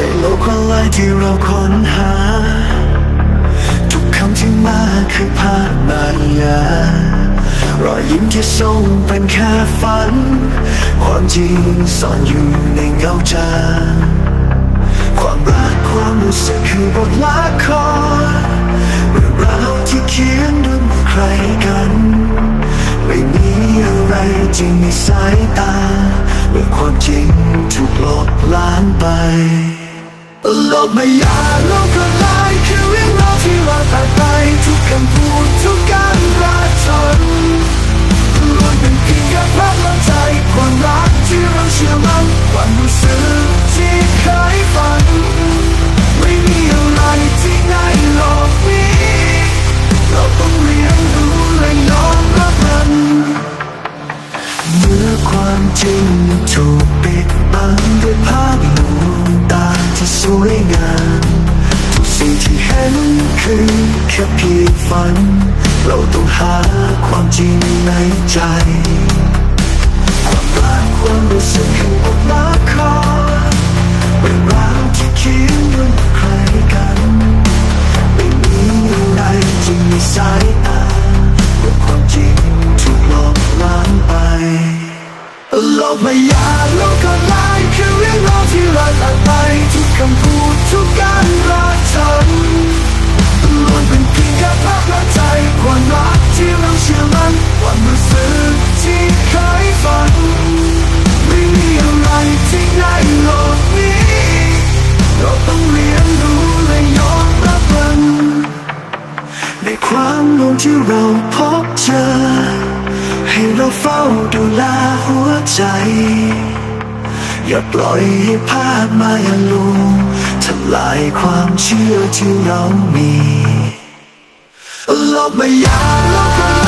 ในโลกออนไลน์ที่เราค้นหา ทุกคำที่มาคือภาพมายารอยยิ้มที่ส่งเป็นแค่ฝัน ความจริงซ่อนอยู่ในเงาจางความรักความรู้สึกคือบทละครเรื่องราวที่เขียนด้วยมือใครกัน ไม่มีอะไรจริงในสายตาเมื่อความจริงถูกลบล้างไป โลกมายาโลกออนไลน์คือเรื่องราวที่เราตัดไปทุกคำพูดทุกการกระทำล้วนเป็นเพียงแค่ภาพลวงใจความรักที่เราเชื่อมันความรู้สึกที่เคยฝัน ไม่มีอะไรที่ในโลกนี้เราต้องเรียนรู้และยอมรับมันเมื่อความจริงถูกปิดบังด้วยภาพ ที่สวยงามทุกสิ่งที่เห็นคือแค่เพียงฝัน เราต้องหาความจริงในใจความรักความรู้สึกคือบทละครเป็นราวที่เขียนด้วยใครกันไม่มีอะไรจริงในสายตาเมื่อความจริงถูกลบล้างไปโลกไมายาโลกออนไลน์คือเรื่องราวที่เราตัดไปทุก คำพูดทุกการรักระทำล้วนเป็นเพียงแค่ภาพละใจความรักที่เราเชื่อมันความรู้สึกที่เคยฝัน ไม่มีอะไรที่ในโลกนี้ เราต้องเรียนรู้และยอมรับมันในความลงที่เราพบเจอ ให้เราเฝ้าดูแลหัวใจ อย่าปล่อยให้ภาพมายาลูทำลายความเชื่อที่เรามีโลกมายาลกออนไลน์คือเรื่องราวที่เรา